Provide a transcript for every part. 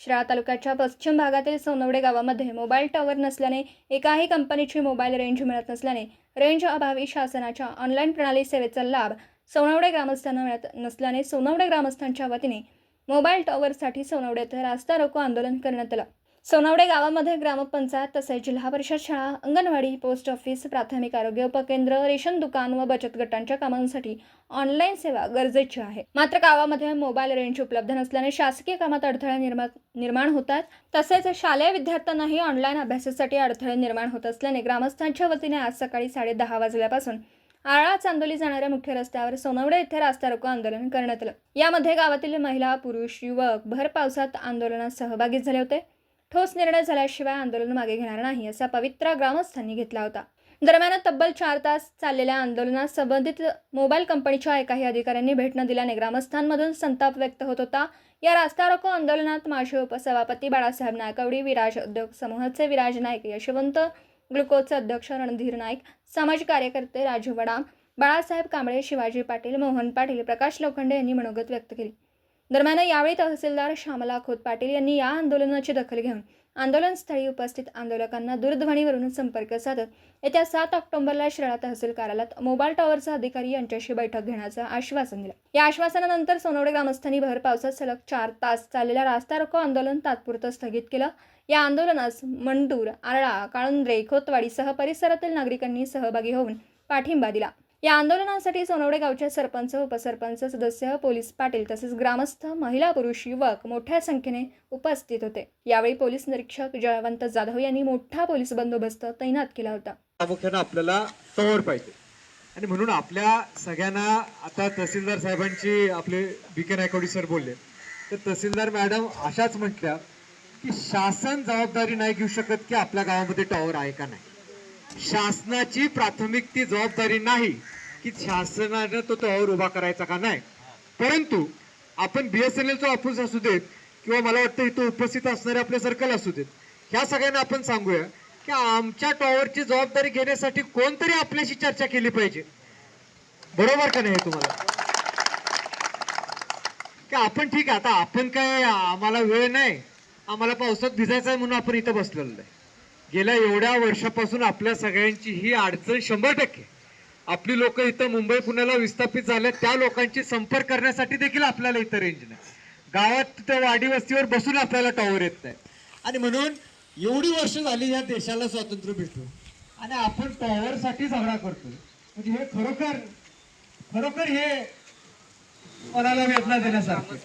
श्राळा तालुक्याच्या पश्चिम भागातील सोनवडे गावामध्ये मोबाईल टॉवर नसल्याने एकाही कंपनीची मोबाईल रेंज मिळत नसल्याने रेंज अभावी शासनाच्या ऑनलाईन प्रणाली सेवेचा लाभ सोनवडे ग्रामस्थांना मिळत नसल्याने सोनवडे ग्रामस्थांच्या वतीने मोबाईल टॉवरसाठी सोनवडे येथे रास्ता रोको आंदोलन करण्यात आलं. सोनवडे गावामध्ये ग्रामपंचायत तसेच जिल्हा परिषद शाळा अंगणवाडी पोस्ट ऑफिस प्राथमिक आरोग्य उपकेंद्र रेशन दुकान व बचत गटांच्या कामांसाठी ऑनलाईन सेवा गरजेची आहे. मात्र गावामध्ये मोबाईल रेंज उपलब्ध नसल्याने शासकीय कामात अडथळे निर्माण निर्माण होतात. तसेच शालेय विद्यार्थ्यांनाही ऑनलाईन अभ्यासासाठी अडथळे निर्माण होत असल्याने ग्रामस्थांच्या वतीने आज सकाळी साडे दहा वाजल्यापासून आळा चांदोली जाणाऱ्या मुख्य रस्त्यावर सोनवडे येथे रास्ता रोको आंदोलन करण्यात आलं. यामध्ये गावातील महिला पुरुष युवक भर पावसात आंदोलनात सहभागी झाले होते. ठोस निर्णय झाल्याशिवाय आंदोलन मागे घेणार नाही असा पवित्रा ग्रामस्थांनी घेतला होता. दरम्यान तब्बल चार तास चाललेल्या आंदोलनात संबंधित मोबाईल कंपनीच्या एकाही अधिकाऱ्यांनी भेट न दिल्याने ग्रामस्थांमधून संताप व्यक्त होत होता. या रास्ता रोको आंदोलनात माजी उपसभापती बाळासाहेब नायकवडी विराज उद्योग समूहाचे विराज नाईक यशवंत ग्लुकोजचे अध्यक्ष रणधीर नाईक सामाजिक कार्यकर्ते राजू वडाम बाळासाहेब कांबळे शिवाजी पाटील मोहन पाटील प्रकाश लोखंडे यांनी मनोगत व्यक्त केली. दरम्यान यावेळी तहसीलदार श्यामला खोत पाटील यांनी या आंदोलनाची दखल घेऊन आंदोलनस्थळी उपस्थित आंदोलकांना दूरध्वनीवरून संपर्क साधत येत्या सात ऑक्टोबरला शिराळा तहसील कार्यालयात मोबाईल टॉवरचा अधिकारी यांच्याशी बैठक घेण्याचं आश्वासन दिलं. या आश्वासनानंतर सोनवडे ग्रामस्थांनी भर पावसात सलग चार तास चाललेल्या रास्ता रोको आंदोलन तात्पुरतं स्थगित केलं. या आंदोलनास मंडूर आरळा काळुंद्रे खोतवाडीसह परिसरातील नागरिकांनी सहभागी होऊन पाठिंबा दिला. या आंदोलनासाठी सोनवडे गावचे सरपंच उपसरपंच सदस्य पोलीस पाटील तसेच ग्रामस्थ महिला पुरुष युवक मोठ्या संख्येने उपस्थित होते. यावेळी पोलीस निरीक्षक जयवंत जाधव यांनी मोठा पोलीस बंदोबस्त तैनात केला होता. प्रामुख्यानं आपल्याला टॉवर पाहिजे. आणि म्हणून आपल्या सगळ्यांना आता तहसीलदार साहेबांची आपले बी के नायकोडी सर बोलले. तर तहसीलदार मॅडम अशाच म्हटल्या की शासन जबाबदारी नाही घेऊ शकत की आपल्या गावामध्ये टॉवर आहे का नाही. शासनाची प्राथमिक ती जबाबदारी नाही की शासनानं तो टॉवर उभा करायचा का नाही. परंतु आपण बी एस एन एलचं ऑफिस असू देत किंवा मला वाटतं इथं उपस्थित असणारे आपले सर्कल असू देत. ह्या सगळ्यांना आपण सांगूया की आमच्या टॉवरची जबाबदारी घेण्यासाठी कोणतरी आपल्याशी चर्चा केली पाहिजे. बरोबर का नाही हे तुम्हाला? की आपण ठीक आहे आता आपण काय आम्हाला वेळ नाही आम्हाला पावसात भिजायचं आहे म्हणून आपण इथं बसलेलो आहे गेल्या एवढ्या वर्षापासून आपल्या सगळ्यांची ही अडचण शंभर टक्के. आपली लोक इथं मुंबई पुण्याला विस्थापित झाले त्या लोकांची संपर्क करण्यासाठी देखील आपल्याला इथं रेंज नाही. गावात त्या वाडी वस्तीवर बसून आपल्याला टॉवर येत नाही. आणि म्हणून एवढी वर्ष झाली या देशाला स्वातंत्र्य भेटून. आणि आपण टॉवरसाठी झगडा करतोय. म्हणजे हे खरोखर खरोखर हे कोणाला वेदना देण्यासारखे.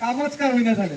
कामच काय होईना झालं